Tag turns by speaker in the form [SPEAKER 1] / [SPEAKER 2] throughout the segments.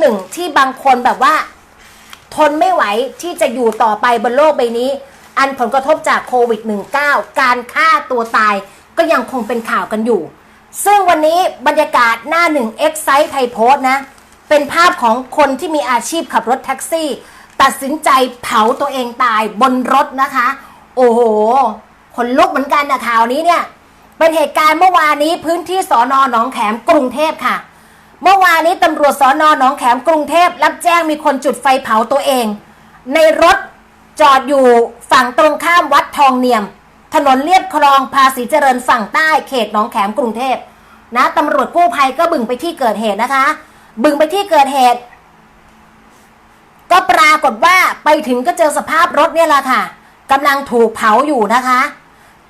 [SPEAKER 1] หนึ่งที่บางคนแบบว่า ทนไม่ไหวที่จะอยู่ต่อไปบนโลกใบนี้ อันผลกระทบจากโควิด -19 การฆ่าตัวตายก็ยังคงเป็นข่าวกันอยู่ ซึ่งวันนี้บรรยากาศหน้าหนึ่งเอ็กไซต์ไทยโพสต์นะ เป็นภาพของคนที่มีอาชีพขับรถแท็กซี่ ตัดสินใจเผาตัวเองตายบนรถนะคะ โอ้โหคนลุกเหมือนกันนะข่าวนี้เนี่ย เป็นเหตุการณ์เมื่อวานนี้พื้นที่สอนอหนองแขมกรุงเทพค่ะ เมื่อวานนี้ตำรวจสอนอหนองแขมกรุงเทพรับแจ้งมีคนจุดไฟเผาตัวเอง ในรถจอดอยู่ฝั่งตรงข้ามวัดทองเนียม ถนนเลียบคลองภาษีเจริญฝั่งใต้เขตหนองแขมกรุงเทพนะตำรวจกู้ภัยก็บึงไปที่เกิดเหตุนะคะ บึงไปที่เกิดเหตุ ก็ปรากฏว่าไปถึงก็เจอสภาพรถเนี่ยแหละค่ะกำลังถูกเผาอยู่นะคะ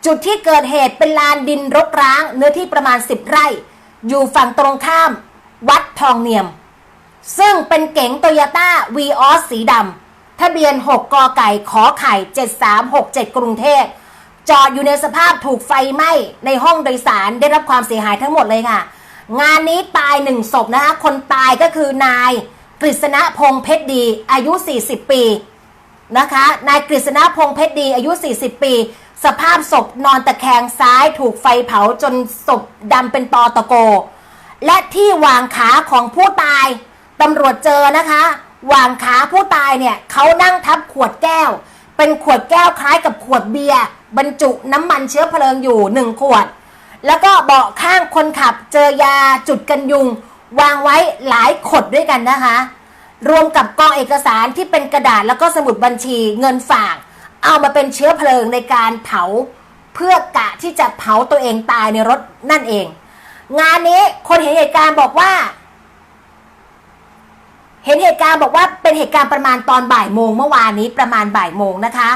[SPEAKER 1] จุดที่เกิดเหตุเป็นลานดินรกร้าง เนื้อที่ประมาณ 10 ไร่ อยู่ฝั่งตรงข้าม วัดทองเนียม ซึ่งเป็นเก๋งโตโยต้าวีออสสีดำทะเบียน 6 กไก่ขอไข่ 7367 กรุงเทพจอดอยู่ในสภาพถูกไฟไหม้ในห้องโดยสารได้รับความเสียหายทั้งหมดเลยค่ะ งานนี้ตายหนึ่งศพนะคะ คนตายก็คือนายกฤษณพงษ์เพชรดี อายุ 40 ปีนะคะ นายกฤษณพงษ์เพชรดีอายุ 40 ปี สภาพศพนอนตะแคงซ้ายถูกไฟเผาจนศพดำเป็นตอตะโก และที่วางขาของผู้ตายตำรวจเจอนะคะวางขาผู้ตายเนี่ยเขานั่งทับขวดแก้ว เป็นขวดแก้วคล้ายกับขวดเบียร์บรรจุน้ำมันเชื้อเพลิงอยู่หนึ่งขวด แล้วก็เบาะข้างคนขับเจอยาจุดกันยุง วางไว้หลายขดด้วยกันนะคะ รวมกับกองเอกสารที่เป็นกระดาษแล้วก็สมุดบัญชีเงินฝาก เอามาเป็นเชื้อเพลิงในการเผา เพื่อกะที่จะเผาตัวเองตายในรถนั่นเอง งานนี้คนเห็นเหตุการณ์บอกว่า เห็นเหตุการณ์บอกว่าเป็นเหตุการณ์ประมาณตอนบ่ายโมงเมื่อวานนี้ประมาณบ่ายโมงนะคะ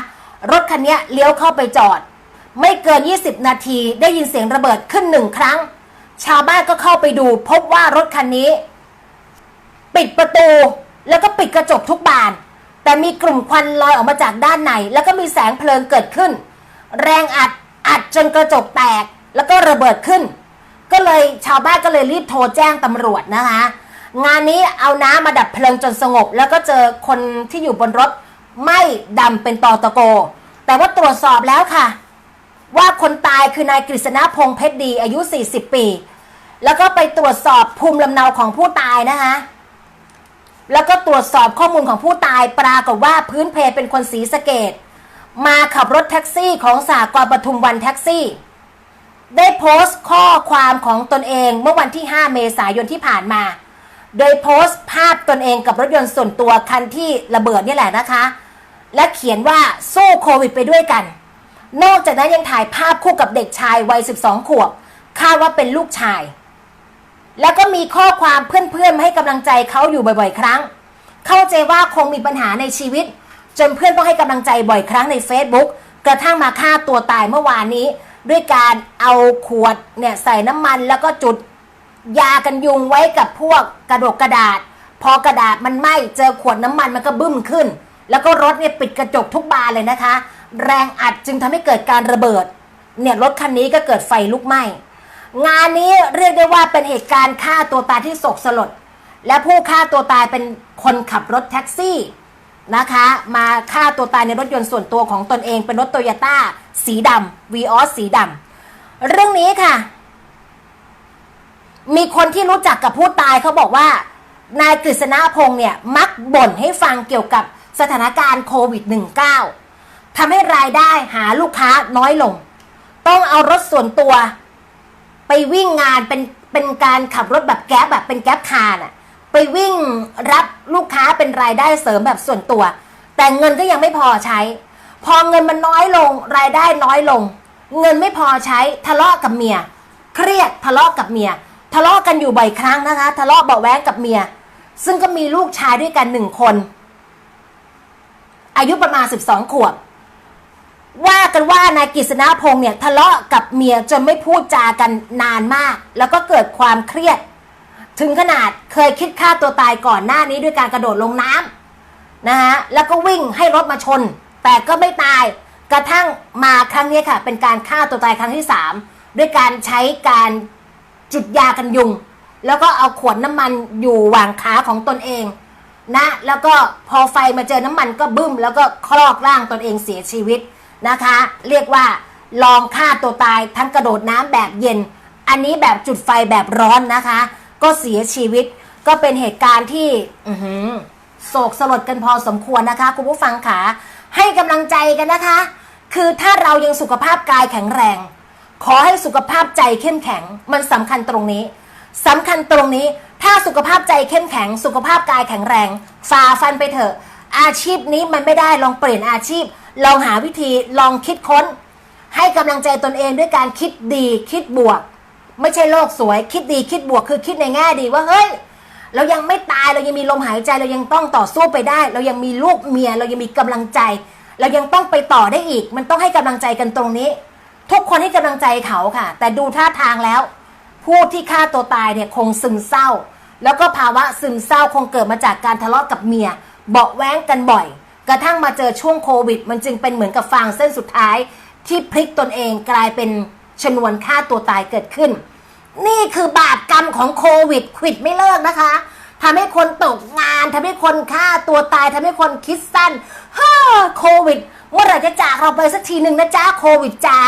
[SPEAKER 1] รถคันนี้เลี้ยวเข้าไปจอด ไม่เกิน 20 นาทีได้ยินเสียงระเบิดขึ้นหนึ่งครั้ง ชาวบ้านก็เข้าไปดู พบว่ารถคันนี้ ปิดประตูแล้วก็ปิดกระจกทุกบาน แต่มีกลุ่มควันลอยออกมาจากด้านใน แล้วก็มีแสงเพลิงเกิดขึ้น แรงอัดอัดจนกระจกแตกแล้วก็ระเบิดขึ้น ก็เลยชาวบ้านก็เลยรีบโทรแจ้งตำรวจนะคะ งานนี้เอาน้ำมาดับเพลิงจนสงบ แล้วก็เจอคนที่อยู่บนรถไม่ดำเป็นตอตะโก แต่ว่าตรวจสอบแล้วค่ะ ว่าคนตายคือนายกฤษณพงษ์เพชรดีอายุ 40 ปี แล้วก็ไปตรวจสอบภูมิลำเนาของผู้ตายนะคะ แล้วก็ตรวจสอบข้อมูลของผู้ตายปรากฏว่าพื้นเพเป็นคนศรีสะเกดมาขับรถแท็กซี่ของสากรปทุมวันแท็กซี่ ได้โพสต์ข้อความของตนเองเมื่อวันที่ 5 เมษายนที่ผ่านมา โดยโพสต์ภาพตนเองกับรถยนต์ส่วนตัวคันที่ระเบิดนี่แหละนะคะ และเขียนว่าสู้โควิดไปด้วยกัน นอกจากนั้นยังถ่ายภาพคู่กับเด็กชายวัย 12 ขวบ คาดว่าเป็นลูกชาย แล้วก็มีข้อความเพื่อนๆมาให้กำลังใจเขาอยู่บ่อยๆ ครั้ง เข้าใจว่าคงมีปัญหาในชีวิต จนเพื่อนต้องให้กำลังใจบ่อยครั้งใน Facebook กระทั่งมาฆ่าตัวตายเมื่อวานนี้ ด้วยการเอาขวดเนี่ยใส่น้ำมันแล้วก็จุดยากันยุงไว้กับพวกกระดกกระดาษ พอกระดาษมันไหม้เจอขวดน้ำมันมันก็บึ้มขึ้น แล้วก็รถเนี่ยปิดกระจกทุกบานเลยนะคะ แรงอัดจึงทำให้เกิดการระเบิดเนี่ยรถคันนี้ก็เกิดไฟลุกไหม้งานนี้เรียกได้ว่าเป็นเหตุการณ์ฆ่าตัวตายที่โศกสลด และผู้ฆ่าตัวตายเป็นคนขับรถแท็กซี่ นะคะ มาฆ่าตัวตายในรถยนต์ส่วนตัวของตนเองเป็นรถโตโยต้าสีดำวีออสสีดำเรื่องนี้ค่ะ มีคนที่รู้จักกับผู้ตายเขาบอกว่านายกฤษณพงษ์เนี่ยมักบ่นให้ฟังเกี่ยวกับสถานการณ์โควิด -19 ทำให้รายได้หาลูกค้าน้อยลง ต้องเอารถส่วนตัว ไปวิ่งงานเป็นเป็นการขับรถแบบแก๊ปแบบเป็นแก๊ปคาร์น่ะ วิ่งรับลูกค้าเป็นรายได้เสริมแบบส่วนตัว แต่เงินก็ยังไม่พอใช้ พอเงินมันน้อยลงรายได้น้อยลง เงินไม่พอใช้ทะเลาะกับเมีย เครียดทะเลาะกับเมีย ทะเลาะกันอยู่บ่อยครั้งนะคะ ทะเลาะเบาะแวงกับเมีย ซึ่งก็มีลูกชายด้วยกันหนึ่งคน อายุประมาณ 12 ขวบว่ากันว่านายกฤษณพงษ์เนี่ยทะเลาะกับเมียจนไม่พูดจากันนานมาก แล้วก็เกิดความเครียด ถึงขนาดเคยคิดฆ่าตัวตายก่อนหน้านี้ด้วยการกระโดดลงน้ำนะฮะแล้วก็วิ่งให้รถมาชน แต่ก็ไม่ตายกระทั่งมาครั้งนี้ค่ะ เป็นการฆ่าตัวตายครั้งที่สามด้วยการใช้การจุดยากันยุง แล้วก็เอาขวดน้ำมันอยู่หว่างขาของตนเองนะแล้วก็พอไฟมาเจอน้ำมันก็บึ้ม แล้วก็คลอกร่างตนเองเสียชีวิตนะคะ เรียกว่าลองฆ่าตัวตายทั้งกระโดดน้ำแบบเย็น อันนี้แบบจุดไฟแบบร้อนนะคะ ก็เสียชีวิต ก็เป็นเหตุการณ์ที่โศกสลดกันพอสมควรนะคะ คุณผู้ฟังขาให้กำลังใจกันนะคะ คือถ้าเรายังสุขภาพกายแข็งแรง ขอให้สุขภาพใจเข้มแข็ง มันสำคัญตรงนี้สำคัญตรงนี้ ถ้าสุขภาพใจเข้มแข็ง สุขภาพกายแข็งแรงฝ่าฟันไปเถอะ อาชีพนี้มันไม่ได้ลองเปลี่ยนอาชีพ ลองหาวิธีลองคิดค้น ให้กำลังใจตนเองด้วยการคิดดีคิดบวก ไม่ใช่โลกสวย คิดดีคิดบวกคือคิดในแง่ดีว่าเฮ้ยเรายังไม่ตายเรายังมีลมหายใจเรายังต้องต่อสู้ไปได้ เรายังมีลูกเมีย เรายังมีกำลังใจ เรายังต้องไปต่อได้อีก มันต้องให้กำลังใจกันตรงนี้ ทุกคนให้กำลังใจเขาค่ะ แต่ดูท่าทางแล้ว ผู้ที่ฆ่าตัวตายเนี่ยคงซึมเศร้า แล้วก็ภาวะซึมเศร้าคงเกิดมาจากการทะเลาะกับเมีย เบาะแว้งกันบ่อย กระทั่งมาเจอช่วงโควิด มันจึงเป็นเหมือนกับฟางเส้นสุดท้าย ที่พลิกตนเองกลายเป็นชนวนฆ่าตัวตายเกิดขึ้น นี่คือบาปกรรมของโควิดควิดไม่เลิกนะคะทำให้คนตกงานทำให้คนฆ่าตัวตายทำให้คนคิดสั้นฮ่าโควิดเมื่อไหร่จะจากเราไปสักทีหนึ่งนะจ๊ะโควิดจ๋า